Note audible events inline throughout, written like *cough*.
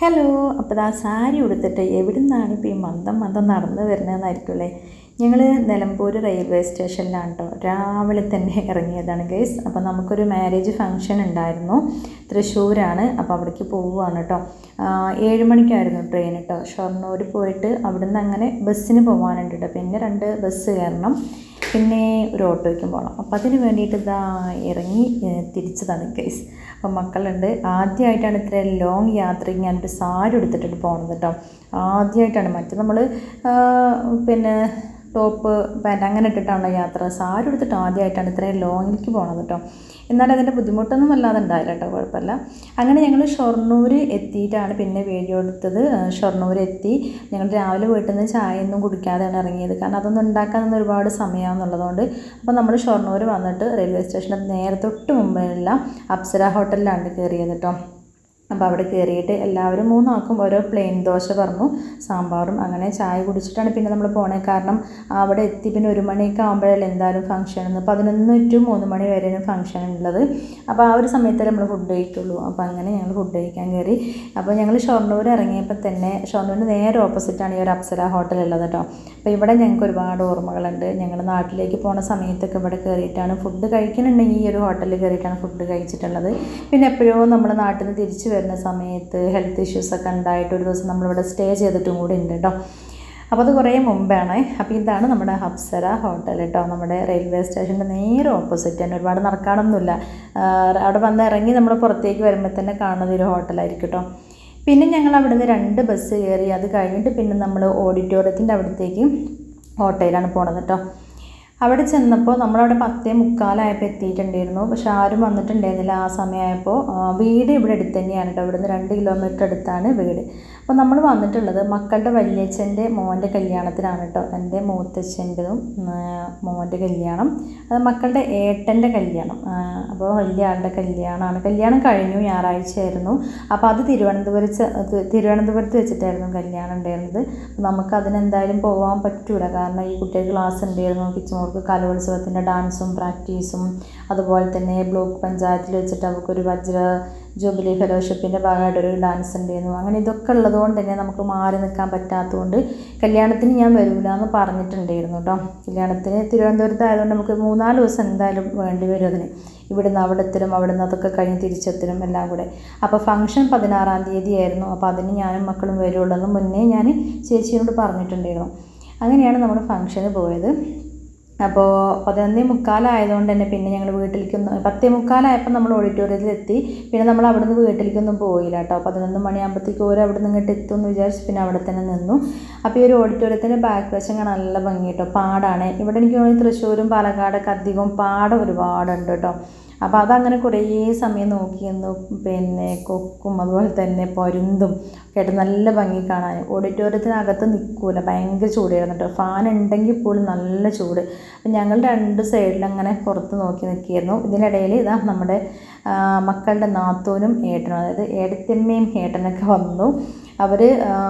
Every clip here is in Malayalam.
ഹലോ അപ്പോൾ ആ സാരി ഉടുത്തിട്ട് എവിടെ നിന്നാണ് ഇപ്പോൾ ഈ മന്ദം മന്ദം നടന്നു വരുന്നതെന്നായിരിക്കുമല്ലേ ഞങ്ങൾ നിലമ്പൂർ റെയിൽവേ സ്റ്റേഷനിലാണ് കേട്ടോ രാവിലെ തന്നെ ഇറങ്ങിയതാണ് ഗൈസ്. അപ്പോൾ നമുക്കൊരു മാരേജ് ഫംഗ്ഷൻ ഉണ്ടായിരുന്നു. തൃശ്ശൂരാണ്. അപ്പോൾ അവിടേക്ക് പോവുകയാണ് കേട്ടോ ഏഴ് മണിക്കായിരുന്നു ട്രെയിൻ കേട്ടോ ഷൊർണൂർ പോയിട്ട് അവിടുന്ന് അങ്ങനെ ബസ്സിന് പോകാനുണ്ട് കേട്ടോ പിന്നെ രണ്ട് ബസ് കയറണം. പിന്നെ ഒരു ഓട്ടോയ്ക്കും പോകണം അപ്പം അതിന് വേണ്ടിയിട്ട് ഇതാ ഇറങ്ങി തിരിച്ചതാണ് കേസ് അപ്പം മക്കളുണ്ട്. ആദ്യമായിട്ടാണ് ഇത്ര ലോങ് യാത്രയ്ക്ക് ഞാനൊരു സാരി എടുത്തിട്ടിട്ട് പോകുന്നത് കേട്ടോ ആദ്യമായിട്ടാണ് മറ്റേ നമ്മൾ പിന്നെ ടോപ്പ് പാന്റ് അങ്ങനെ ഇട്ടിട്ടാണ് യാത്ര. സാരി എടുത്തിട്ട് ആദ്യമായിട്ടാണ് ഇത്രയും ലോങ്ങിലേക്ക് പോകണത് കേട്ടോ എന്നാലും അതിന്റെ ബുദ്ധിമുട്ടൊന്നും വല്ലാതെ ഉണ്ടായില്ല കേട്ടോ കുഴപ്പമില്ല. അങ്ങനെ ഞങ്ങൾ ഷൊർണൂർ എത്തിയിട്ടാണ് പിന്നെ വീഡിയോ എടുത്തത്. ഷൊർണൂർ എത്തി. ഞങ്ങൾ രാവിലെ വീട്ടിൽ നിന്ന് ചായയൊന്നും കുടിക്കാതെയാണ് ഇറങ്ങിയത്. കാരണം അതൊന്നും ഉണ്ടാക്കാനൊന്നും ഒരുപാട് സമയമാണെന്നുള്ളതുകൊണ്ട് അപ്പോൾ നമ്മൾ ഷൊർണൂർ വന്നിട്ട് റെയിൽവേ സ്റ്റേഷനിൽ നേരെ തൊട്ട് മുമ്പിലുള്ള അപ്സര ഹോട്ടലിലാണ് കയറിയത് കേട്ടോ അപ്പോൾ അവിടെ കയറിയിട്ട് എല്ലാവരും മൂന്നാൾക്കും ഓരോ പ്ലെയിൻ ദോശ പറഞ്ഞു സാമ്പാറും അങ്ങനെ ചായ കുടിച്ചിട്ടാണ് പിന്നെ നമ്മൾ പോണേ. കാരണം അവിടെ എത്തി പിന്നെ ഒരു മണിയൊക്കെ ആകുമ്പോഴല്ലേ എന്തായാലും ഫംഗ്ഷൻ എന്ന് പതിനൊന്ന് ടു മൂന്ന് മണി വരെയാണ് ഫംഗ്ഷൻ ഉള്ളത്. അപ്പോൾ ആ ഒരു സമയത്തേ നമ്മൾ ഫുഡ് കഴിക്കുള്ളൂ. അപ്പോൾ അങ്ങനെ ഞങ്ങൾ ഫുഡ് കഴിക്കാൻ കയറി അപ്പോൾ ഞങ്ങൾ ഷൊർണൂർ ഇറങ്ങിയപ്പോൾ തന്നെ ഷൊർണൂരിന് നേരെ ഓപ്പോസിറ്റാണ് ഈ ഒരു അപ്സര ഹോട്ടൽ ഉള്ളത് കേട്ടോ അപ്പോൾ ഇവിടെ ഞങ്ങൾക്ക് ഒരുപാട് ഓർമ്മകളുണ്ട്. ഞങ്ങൾ നാട്ടിലേക്ക് പോണ സമയത്തൊക്കെ ഇവിടെ കയറിയിട്ടാണ് ഫുഡ് കഴിക്കുന്നുണ്ടെങ്കിൽ ഈ ഒരു ഹോട്ടലിൽ കയറിയിട്ടാണ് ഫുഡ് കഴിച്ചിട്ടുള്ളത്. പിന്നെ എപ്പോഴും നമ്മൾ നാട്ടിൽ നിന്ന് തിരിച്ച് വരുന്ന സമയത്ത് ഹെൽത്ത് ഇഷ്യൂസൊക്കെ ഉണ്ടായിട്ട് ഒരു ദിവസം നമ്മളിവിടെ സ്റ്റേ ചെയ്തിട്ടും കൂടി ഉണ്ട് കേട്ടോ അപ്പോൾ അത് കുറേ മുമ്പാണ്. അപ്പോൾ ഇതാണ് നമ്മുടെ ഹപ്സര ഹോട്ടൽ കേട്ടോ നമ്മുടെ റെയിൽവേ സ്റ്റേഷന്റെ നേരെ ഓപ്പോസിറ്റ് തന്നെ. ഒരുപാട് നടക്കാനൊന്നുമില്ല. അവിടെ വന്ന് ഇറങ്ങി നമ്മൾ പുറത്തേക്ക് വരുമ്പോൾ തന്നെ കാണുന്ന ഒരു ഹോട്ടലായിരിക്കും കേട്ടോ പിന്നെ ഞങ്ങൾ അവിടെ നിന്ന് രണ്ട് ബസ് കയറി. അത് കഴിഞ്ഞിട്ട് പിന്നെ നമ്മൾ ഓഡിറ്റോറിയത്തിന്റെ അവിടത്തേക്ക് ഓട്ടോയിലാണ് പോണത് കേട്ടോ അവിടെ ചെന്നപ്പോൾ നമ്മളവിടെ പത്തേ മുക്കാലായപ്പോൾ എത്തിയിട്ടുണ്ടായിരുന്നു. പക്ഷെ ആരും വന്നിട്ടുണ്ടായിരുന്നില്ല ആ സമയമായപ്പോൾ വീട് ഇവിടെ അടുത്ത് തന്നെയാണ് കേട്ടോ ഇവിടുന്ന് രണ്ട് കിലോമീറ്റർ അടുത്താണ് വീട്. അപ്പോൾ നമ്മൾ വന്നിട്ടുള്ളത് മക്കളുടെ വല്യച്ഛന്റെ മോന്റെ കല്യാണത്തിനാണ് കേട്ടോ എന്റെ മൂത്തച്ഛന്റെതും മോന്റെ കല്യാണം. അത് മക്കളുടെ ഏട്ടന്റെ കല്യാണം. അപ്പോൾ വലിയ ആളുടെ കല്യാണമാണ്. കല്യാണം കഴിഞ്ഞു ഞായറാഴ്ചയായിരുന്നു. അപ്പോൾ അത് തിരുവനന്തപുരത്ത് തിരുവനന്തപുരത്ത് വെച്ചിട്ടായിരുന്നു കല്യാണം ഉണ്ടായിരുന്നത്. നമുക്ക് അതിനെന്തായാലും പോകാൻ പറ്റൂല. കാരണം ഈ കുട്ടികൾക്ക് ക്ലാസ് ഉണ്ടായിരുന്നു. കിച്ചുമോർക്ക് കലോത്സവത്തിന്റെ ഡാൻസും പ്രാക്ടീസും അതുപോലെ തന്നെ ബ്ലോക്ക് പഞ്ചായത്തിൽ വെച്ചിട്ട് അവർക്കൊരു വജ്ര ജൂബിലി ഫെലോഷിപ്പിന്റെ ഭാഗമായിട്ടൊരു ഡാൻസ് ഉണ്ടായിരുന്നു. അങ്ങനെ ഇതൊക്കെ ഉള്ളതുകൊണ്ട് തന്നെ നമുക്ക് മാറി നിൽക്കാൻ പറ്റാത്തതുകൊണ്ട് കല്യാണത്തിന് ഞാൻ വരില്ല എന്ന് പറഞ്ഞിട്ടുണ്ടായിരുന്നു കേട്ടോ കല്യാണത്തിന് തിരുവനന്തപുരത്ത് ആയതുകൊണ്ട് നമുക്ക് മൂന്നാൽ ദിവസം എന്തായാലും വേണ്ടി വരും അതിന്. ഇവിടുന്ന് അവിടെ നിന്ന് അതൊക്കെ കഴിഞ്ഞ് തിരിച്ചെത്തലും എല്ലാം കൂടെ. അപ്പോൾ ഫംഗ്ഷൻ പതിനാറാം തീയതി ആയിരുന്നു അപ്പോൾ അതിന് ഞാനും മക്കളും വരുള്ളൂ എന്ന് മുന്നേ ഞാൻ ചേച്ചിയോട് പറഞ്ഞിട്ടുണ്ടായിരുന്നു. അങ്ങനെയാണ് നമ്മൾ ഫംഗ്ഷന് പോയത്. അപ്പോൾ പതിനൊന്നേ മുക്കാലായതുകൊണ്ട് തന്നെ പിന്നെ ഞങ്ങൾ വീട്ടിലേക്കൊന്നും പത്തേ മുക്കാലായപ്പോൾ നമ്മൾ ഓഡിറ്റോറിയത്തിൽ എത്തി പിന്നെ നമ്മൾ അവിടുന്ന് വീട്ടിലേക്കൊന്നും പോയില്ല കേട്ടോ. പതിനൊന്ന് മണിയാകുമ്പോഴത്തേക്ക് ഓരോ അവിടെ നിന്ന് ഇങ്ങോട്ട് എത്തും എന്ന് വിചാരിച്ച് പിന്നെ അവിടെ തന്നെ നിന്നു. അപ്പോൾ ഈ ഒരു ഓഡിറ്റോറിയത്തിന്റെ ബാക്ക് വശം കാണാൻ നല്ല ഭംഗി കേട്ടോ. പാടാണ്. ഇവിടെ എനിക്ക് തോന്നുന്നു തൃശ്ശൂരും പാലക്കാടൊക്കെ അധികം പാടം ഒരുപാടുണ്ട് കേട്ടോ. അപ്പോൾ അതങ്ങനെ കുറേ സമയം നോക്കി പിന്നെ കൊക്കും അതുപോലെ തന്നെ പരുന്തും ആയിട്ട് നല്ല ഭംഗി കാണാൻ. ഓഡിറ്റോറിയത്തിനകത്ത് നിൽക്കൂല. ഭയങ്കര ചൂടായിരുന്നു കേട്ടോ. ഫാൻ ഉണ്ടെങ്കിൽ പോലും നല്ല ചൂട്. അപ്പം ഞങ്ങൾ രണ്ട് സൈഡിൽ അങ്ങനെ പുറത്ത് നോക്കി നിൽക്കിയായിരുന്നു ഇതിനിടയിൽ ഇതാ നമ്മുടെ മക്കളുടെ നാത്തൂനും ഏട്ടനും അതായത് ഏടത്തിയമ്മയും ഏട്ടനൊക്കെ വന്നു. അവർ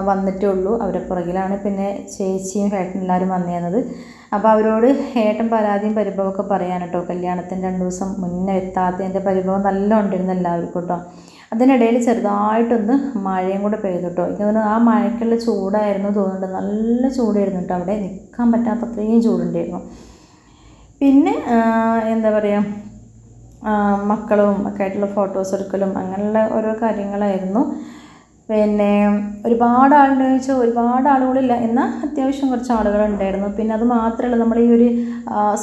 വന്നിട്ടേ ഉള്ളൂ. അവരുടെ പുറകിലാണ്. പിന്നെ ചേച്ചിയും ഏട്ടനും എല്ലാവരും വന്നിരുന്നത് അപ്പോൾ അവരോട് ഏട്ടൻ പരാതിയും പരിഭവമൊക്കെ പറയാൻ കേട്ടോ. കല്യാണത്തിന് രണ്ട് ദിവസം മുന്നേ എത്താത്തതിന്റെ പരിഭവം നല്ല ഉണ്ടായിരുന്നു എല്ലാവർക്കും കേട്ടോ. അതിനിടയിൽ ചെറുതായിട്ടൊന്ന് മഴയും കൂടെ പെയ്തു കേട്ടോ. എനിക്ക് തോന്നുന്നു ആ മഴയ്ക്കുള്ള ചൂടായിരുന്നു തോന്നുന്നുണ്ട്. നല്ല ചൂടായിരുന്നു കേട്ടോ അവിടെ. നിൽക്കാൻ പറ്റാത്ത അത്രയും ചൂടുണ്ടായിരുന്നു. പിന്നെ എന്താ പറയുക മക്കളും ഒക്കെ ആയിട്ടുള്ള ഫോട്ടോസ് എടുക്കലും അങ്ങനെയുള്ള ഓരോ കാര്യങ്ങളായിരുന്നു. പിന്നെ ഒരുപാട് ആളുണ്ട് ചോദിച്ചാൽ ഒരുപാട് ആളുകളില്ല എന്നാൽ അത്യാവശ്യം കുറച്ച് ആളുകളുണ്ടായിരുന്നു. പിന്നെ അത് മാത്രമല്ല നമ്മൾ ഈ ഒരു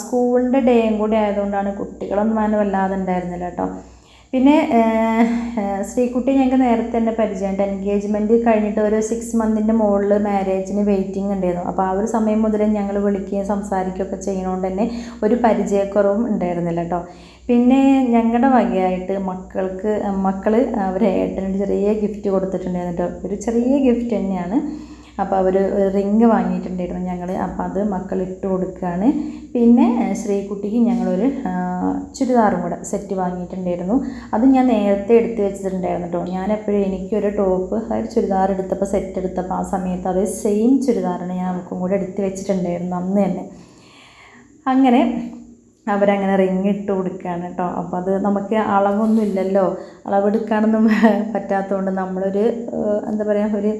സ്കൂളിന്റെ ഡേയും കൂടി ആയതുകൊണ്ടാണ് കുട്ടികളൊന്നും അങ്ങനെ വല്ലാതെ ഉണ്ടായിരുന്നില്ല കേട്ടോ. പിന്നെ ശ്രീകുട്ടി ഞങ്ങൾക്ക് നേരത്തെ തന്നെ പരിചയമുണ്ട്. എൻഗേജ്മെന്റ് കഴിഞ്ഞിട്ട് ഒരു സിക്സ് മന്തിന്റെ മുകളിൽ മാരേജിന് വെയിറ്റിംഗ് ഉണ്ടായിരുന്നു. അപ്പോൾ ആ ഒരു സമയം മുതലേ ഞങ്ങൾ വിളിക്കുകയും സംസാരിക്കുകയൊക്കെ ചെയ്യുന്നതുകൊണ്ട് തന്നെ ഒരു പരിചയക്കുറവും ഉണ്ടായിരുന്നില്ല കേട്ടോ. പിന്നെ ഞങ്ങളുടെ വകയായിട്ട് മക്കൾക്ക് മക്കൾ അവരെ ഏട്ടനൊരു ചെറിയ ഗിഫ്റ്റ് കൊടുത്തിട്ടുണ്ടായിരുന്നു കേട്ടോ ഒരു ചെറിയ ഗിഫ്റ്റ് തന്നെയാണ്. അപ്പോൾ അവർ റിങ് വാങ്ങിയിട്ടുണ്ടായിരുന്നു ഞങ്ങൾ അപ്പോൾ അത് മക്കൾ ഇട്ട് കൊടുക്കുകയാണ് പിന്നെ ശ്രീകുട്ടിക്ക് ഞങ്ങളൊരു ചുരിദാറും കൂടെ സെറ്റ് വാങ്ങിയിട്ടുണ്ടായിരുന്നു. അത് ഞാൻ നേരത്തെ എടുത്ത് വെച്ചിട്ടുണ്ടായിരുന്നു കേട്ടോ ഞാൻ എപ്പോഴും എനിക്കൊരു ടോപ്പ് അതായത് ചുരിദാർ എടുത്തപ്പോൾ സെറ്റ് എടുത്തപ്പോൾ ആ സമയത്ത് അതേ സെയിം ചുരിദാറാണ് ഞാൻ അവർക്കും കൂടെ എടുത്ത് വെച്ചിട്ടുണ്ടായിരുന്നു അന്ന് തന്നെ. അങ്ങനെ അവരങ്ങനെ റിങ് ഇട്ട് കൊടുക്കുകയാണ് കേട്ടോ അപ്പോൾ അത് നമുക്ക് അളവൊന്നും ഇല്ലല്ലോ. അളവെടുക്കാനൊന്നും *laughs* പറ്റാത്തതുകൊണ്ട് നമ്മളൊരു എന്താ പറയുക ഒരു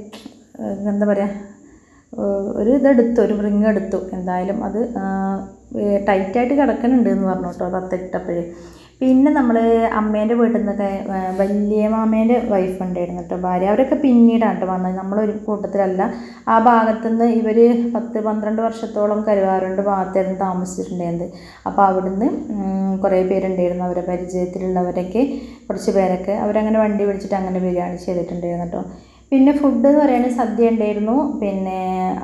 എന്താ പറയുക ഒരു ഇതെടുത്തു ഒരു റിങ് എടുത്തു എന്തായാലും അത് ടൈറ്റായിട്ട് കിടക്കുന്നുണ്ട് എന്ന് പറഞ്ഞു കേട്ടോ തത്തിട്ടപ്പോഴേ പിന്നെ നമ്മൾ അമ്മേന്റെ വീട്ടിൽ നിന്നൊക്കെ വലിയ മാമേന്റെ വൈഫ് ഉണ്ടായിരുന്നു കേട്ടോ. ഭാര്യ അവരൊക്കെ പിന്നീടാണ് കേട്ടോ വന്നത്. നമ്മളൊരു കൂട്ടത്തിലല്ല. ആ ഭാഗത്തുനിന്ന് ഇവർ പത്ത് പന്ത്രണ്ട് വർഷത്തോളം കരുവാറുണ്ട് ഭാഗത്തായിരുന്നു താമസിച്ചിട്ടുണ്ടായിരുന്നത്. അപ്പോൾ അവിടുന്ന് കുറേ പേരുണ്ടായിരുന്നു അവരെ പരിചയത്തിലുള്ളവരൊക്കെ കുറച്ച് പേരൊക്കെ അവരങ്ങനെ വണ്ടി വിളിച്ചിട്ട് അങ്ങനെ ബിരിയാണി ചെയ്തിട്ടുണ്ടായിരുന്നു കേട്ടോ. പിന്നെ ഫുഡ് എന്ന് പറയുന്നത് സദ്യ ഉണ്ടായിരുന്നു. പിന്നെ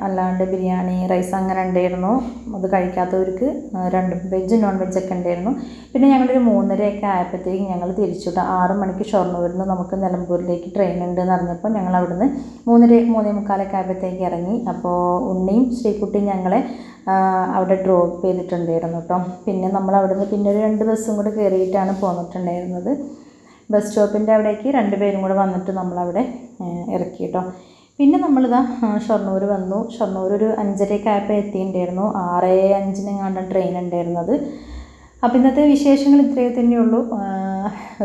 അല്ലാണ്ട് ബിരിയാണി റൈസ് അങ്ങനെ ഉണ്ടായിരുന്നു. അത് കഴിക്കാത്തവർക്ക് രണ്ട് വെജ് നോൺ വെജ് ഒക്കെ ഉണ്ടായിരുന്നു. പിന്നെ ഞങ്ങളൊരു മൂന്നരയൊക്കെ ആയപ്പോഴത്തേക്കും ഞങ്ങൾ തിരിച്ചുവിട്ടു. ആറ് മണിക്ക് ഷൊർണൂരിൽ നിന്ന് നമുക്ക് നിലമ്പൂരിലേക്ക് ട്രെയിൻ ഉണ്ട് എന്ന് അറിഞ്ഞപ്പോൾ ഞങ്ങൾ അവിടുന്ന് മൂന്നര മൂന്നേ മുക്കാലൊക്കെ ആയപ്പോഴത്തേക്ക് ഇറങ്ങി. അപ്പോൾ ഉണ്ണിയും ശ്രീകുട്ടിയും ഞങ്ങളെ അവിടെ ഡ്രോപ്പ് ചെയ്തിട്ടുണ്ടായിരുന്നു കേട്ടോ. പിന്നെ നമ്മൾ അവിടുന്ന് പിന്നെ ഒരു രണ്ട് ബസ്സും കൂടെ കയറിയിട്ടാണ് പോന്നിട്ടുണ്ടായിരുന്നത്. ബസ് സ്റ്റോപ്പിന്റെ അവിടേക്ക് രണ്ട് പേരും കൂടെ വന്നിട്ട് നമ്മളവിടെ ഇറക്കി കേട്ടോ പിന്നെ നമ്മളിതാ ഷൊർണൂർ വന്നു. ഷൊർണൂർ ഒരു അഞ്ചരയൊക്കെ ആയപ്പോൾ എത്തിയിട്ടുണ്ടായിരുന്നു. ആറ് അഞ്ചിനെങ്ങാണ്ട് ട്രെയിൻ ഉണ്ടായിരുന്നത്. അപ്പോൾ ഇന്നത്തെ വിശേഷങ്ങൾ ഇത്രയേ തന്നെയുള്ളൂ.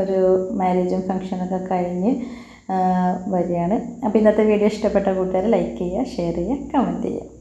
ഒരു മാരേജും ഫങ്ഷനൊക്കെ കഴിഞ്ഞ് വരികയാണ്. അപ്പോൾ ഇന്നത്തെ വീഡിയോ ഇഷ്ടപ്പെട്ട കൂട്ടുകാർ ലൈക്ക് ചെയ്യുക ഷെയർ ചെയ്യുക കമന്റ് ചെയ്യുക.